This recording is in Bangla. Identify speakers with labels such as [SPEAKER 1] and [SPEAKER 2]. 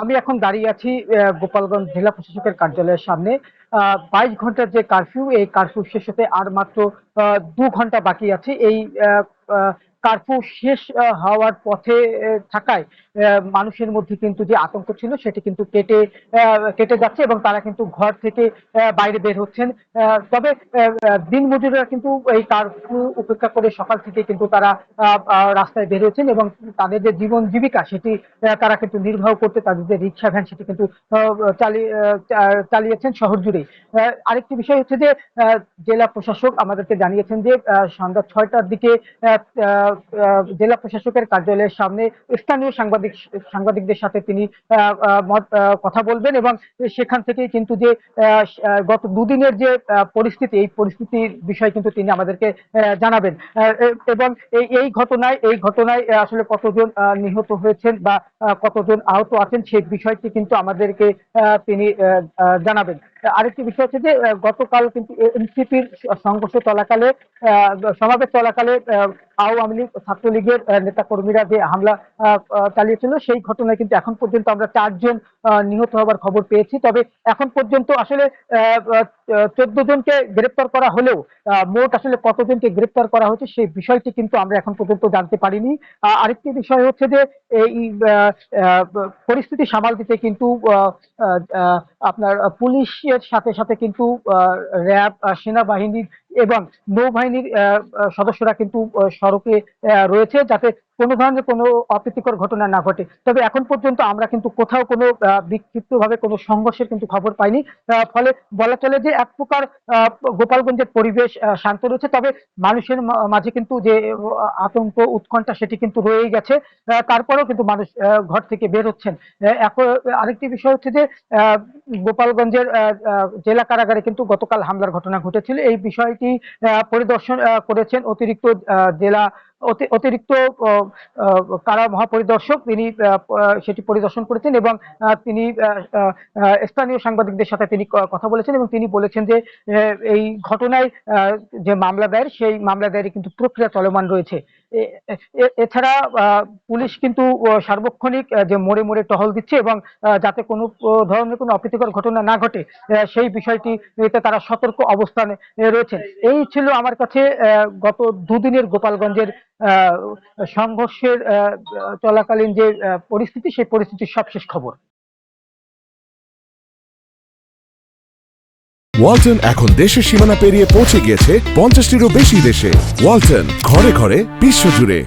[SPEAKER 1] আমি এখন দাঁড়িয়ে আছি গোপালগঞ্জ জেলা প্রশাসকের কার্যালয়ের সামনে। বাইশ ঘণ্টার যে কারফিউ, এই কারফিউ শেষ হতে আর মাত্র দু ঘণ্টা বাকি আছে। এই কারফিউ শেষ হওয়ার পথে থাকায় মানুষের মধ্যে কিন্তু যে আতঙ্ক ছিল, সেটি কিন্তু কেটে কেটে যাচ্ছে এবং তারা কিন্তু ঘর থেকে বাইরে বের হচ্ছেন। তবে দিনমজুররা কিন্তু এই কারফিউ উপেক্ষা করে সকাল থেকে কিন্তু তারা রাস্তায় বের হচ্ছেন এবং তাদের যে জীবন জীবিকা, সেটি তারা কিন্তু নির্বাহ করতে তাদের যে রিক্সা ভ্যান, সেটি কিন্তু চালিয়ে চালিয়েছেন শহর জুড়ে আরেকটি বিষয় হচ্ছে যে জেলা প্রশাসক আমাদেরকে জানিয়েছেন যে সন্ধ্যা ছয়টার দিকে জেলা প্রশাসকের কার্যালয়ের সামনে স্থানীয় সাংবাদিক, সাংবাদিকদের সাথে তিনি কথা বলবেন এবং সেখান থেকে কিন্তু যে গত দুদিনের যে পরিস্থিতি, এই পরিস্থিতির বিষয় কিন্তু তিনি আমাদেরকে জানাবেন। এবং এই ঘটনায় এই ঘটনায় আসলে কতজন নিহত হয়েছেন বা কতজন আহত আছেন সেই বিষয়টি কিন্তু আমাদেরকে তিনি জানাবেন। আরেকটি বিষয় হচ্ছে যে গতকাল কিন্তু এনসিপির সংঘর্ষ চলাকালে সমাবেশ চলাকালে আওয়ামী লীগ ছাত্রলীগের নেতা কর্মীরা যে হামলা চালিয়েছিল, সেই ঘটনায় কিন্তু এখন পর্যন্ত আমরা চারজন নিহত হবার খবর পেয়েছি। তবে এখন পর্যন্ত আসলে চোদ্দ জনকে গ্রেপ্তার করা হলেও মোট আসলে কতজনকে গ্রেপ্তার করা হয়েছে সেই বিষয়টি কিন্তু আমরা এখন পর্যন্ত জানতে পারিনি। আরেকটি বিষয় হচ্ছে যে, এই পরিস্থিতি সামাল দিতে কিন্তু আপনার পুলিশের সাথে সাথে কিন্তু র্যাব সেনাবাহিনী এবং নৌবাহিনীর সদস্যরা কিন্তু সড়কে রয়েছে যাতে কোনো ধরনের কোনো অপ্রীতিকর ঘটনা না ঘটে। তবে এখন পর্যন্ত আমরা কিন্তু কোথাও কোনো বিক্ষিপ্ত ভাবে কোনো সংঘর্ষের কিন্তু খবর পাইনি। ফলে বলা চলে যে এক প্রকার গোপালগঞ্জের পরিবেশ শান্ত রয়েছে। তবে মানুষের মাঝে কিন্তু যে আতঙ্ক, উৎকণ্ঠা সেটি কিন্তু রয়েই গেছে। তারপরেও কিন্তু মানুষ ঘর থেকে বের হচ্ছেন। আরেকটি বিষয় হচ্ছে যে গোপালগঞ্জের জেলা কারাগারে কিন্তু গতকাল হামলার ঘটনা ঘটেছিল। এই বিষয়টি পরিদর্শন করেছেন অতিরিক্ত জেলা অতিরিক্ত কারা মহাপরিদর্শক তিনি সেটি পরিদর্শন করেছেন এবং তিনি স্থানীয় সাংবাদিকদের সাথে তিনি কথা বলেছেন এবং তিনি বলেছেন যে এই ঘটনায় যে মামলা দায়ের, সেই মামলা দায়ের কিন্তু প্রক্রিয়া চলমান রয়েছে। এছাড়া পুলিশ কিন্তু সার্বক্ষণিক যে মোড়ে মোড়ে টহল দিচ্ছে এবং যাতে কোনো ধরনের কোনো অপ্রীতিকর ঘটনা না ঘটে সেই বিষয়টি তারা সতর্ক অবস্থানে রয়েছেন। এই ছিল আমার কাছে গত দুদিনের গোপালগঞ্জের সংঘর্ষের চলাকালীন যে পরিস্থিতি, সেই পরিস্থিতির সবশেষ খবর।
[SPEAKER 2] ওয়ালটন এখন দেশের সীমানা পেরিয়ে পৌঁছে গিয়েছে পঞ্চাশটিরও বেশি দেশে। ওয়ালটন ঘরে ঘরে বিশ্বজুড়ে